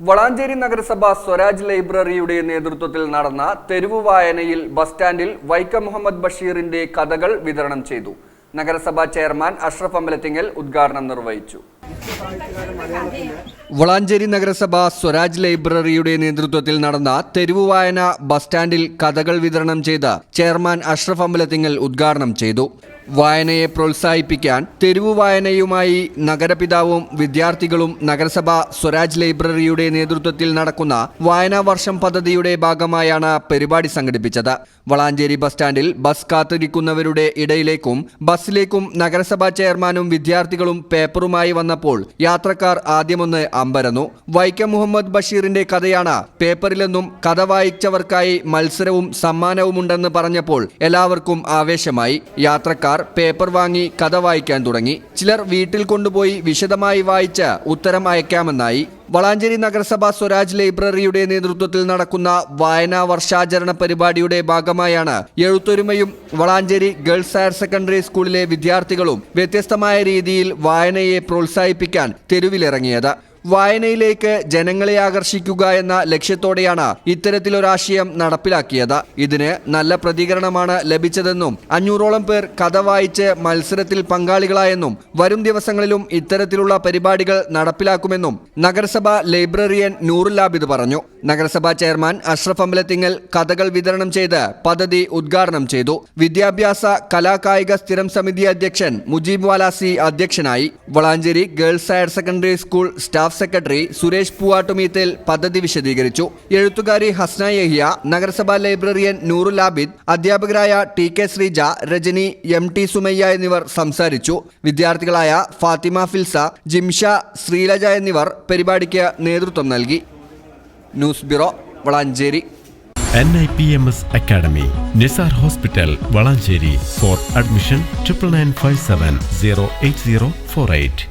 വളാഞ്ചേരി നഗരസഭ സ്വരാജ് ലൈബ്രറിയുടെ നേതൃത്വത്തിൽ നടന്ന തെരുവു വായനയിൽ ബസ് സ്റ്റാൻഡിൽ വൈക്കം മുഹമ്മദ് ബഷീറിന്റെ കഥകൾ വിതരണം ചെയ്തു. നഗരസഭാ ചെയർമാൻ അഷ്റഫ് അമ്പലത്തിങ്ങൽ ഉദ്ഘാടനം നിർവഹിച്ചു. വളാഞ്ചേരി നഗരസഭ സ്വരാജ് ലൈബ്രറിയുടെ നേതൃത്വത്തിൽ നടന്ന തെരുവു വായന ബസ് സ്റ്റാൻഡിൽ കഥകൾ വിതരണം ചെയ്ത് ചെയർമാൻ അഷ്റഫ് അമ്പലത്തിങ്ങൽ ഉദ്ഘാടനം ചെയ്തു. വായനയെ പ്രോത്സാഹിപ്പിക്കാൻ തെരുവു വായനയുമായി നഗരപിതാവും വിദ്യാർത്ഥികളും നഗരസഭ സ്വരാജ് ലൈബ്രറിയുടെ നേതൃത്വത്തിൽ നടക്കുന്ന വായനാ വർഷം പദ്ധതിയുടെ ഭാഗമായാണ് പരിപാടി സംഘടിപ്പിച്ചത്. വളാഞ്ചേരി ബസ് സ്റ്റാൻഡിൽ ബസ് കാത്തിരിക്കുന്നവരുടെ ഇടയിലേക്കും ബസ്സിലേക്കും നഗരസഭാ ചെയർമാനും വിദ്യാർത്ഥികളും പേപ്പറുമായി വന്നപ്പോൾ യാത്രക്കാർ ആദ്യമൊന്ന് അമ്പരന്നു. വൈക്കം മുഹമ്മദ് ബഷീറിന്റെ കഥയാണ് പേപ്പറിലെന്നും കഥ വായിച്ചവർക്കായി മത്സരവും സമ്മാനവുമുണ്ടെന്ന് പറഞ്ഞപ്പോൾ എല്ലാവർക്കും ആവേശമായി. യാത്രക്കാർ പേപ്പർ വാങ്ങി കഥ വായിക്കാൻ തുടങ്ങി. ചിലർ വീട്ടിൽ കൊണ്ടുപോയി വിശദമായി വായിച്ച് ഉത്തരം അയക്കാമെന്നായി. വളാഞ്ചേരി നഗരസഭ സ്വരാജ് ലൈബ്രറിയുടെ നേതൃത്വത്തിൽ നടക്കുന്ന വായനാ വർഷാചരണ പരിപാടിയുടെ ഭാഗമായാണ് എഴുത്തൊരുമയും വളാഞ്ചേരി ഗേൾസ് ഹയർ സെക്കൻഡറി സ്കൂളിലെ വിദ്യാർത്ഥികളും വ്യത്യസ്തമായ രീതിയിൽ വായനയെ പ്രോത്സാഹിപ്പിക്കാൻ തെരുവിലിറങ്ങിയത്. വായനയിലേക്ക് ജനങ്ങളെ ആകർഷിക്കുക എന്ന ലക്ഷ്യത്തോടെയാണ് ഇത്തരത്തിലൊരാശയം നടപ്പിലാക്കിയത്. ഇതിന് നല്ല പ്രതികരണമാണ് ലഭിച്ചതെന്നും അഞ്ഞൂറോളം പേർ കഥ വായിച്ച് മത്സരത്തിൽ പങ്കാളികളായെന്നും വരും ദിവസങ്ങളിലും ഇത്തരത്തിലുള്ള പരിപാടികൾ നടപ്പിലാക്കുമെന്നും നഗരസഭ ലൈബ്രറിയൻ നൂറുൽ ആബിദ് പറഞ്ഞു. നഗരസഭാ ചെയർമാൻ അഷ്റഫ് അമ്പലത്തിങ്ങൽ കഥകൾ വിതരണം ചെയ്ത് പദ്ധതി ഉദ്ഘാടനം ചെയ്തു. വിദ്യാഭ്യാസ കലാകായിക സ്ഥിരം സമിതി അധ്യക്ഷൻ മുജീബ് വാലാസി അധ്യക്ഷനായി. Valanchery girls higher secondary school staff secretary Suresh Poovattumeethal പദ്ധതി വിശദീകരിച്ചു. എഴുത്തുകാരി ഹസ്ന യഹിയ നഗരസഭാ ലൈബ്രറിയൻ നൂറുൽ ആബിദ് അധ്യാപകരായ T K Sreeja Rajani M T Sumayya എന്നിവർ സംസാരിച്ചു. വിദ്യാർത്ഥികളായ ഫാത്തിമ ഫിൽസ ജിംഷ ശ്രീലജ എന്നിവർ പരിപാടിക്ക് നേതൃത്വം നൽകി. News bureau Valanchery. N I P M S academy Nisar hospital Valanchery for admission triple nine five seven zero eight zero four eight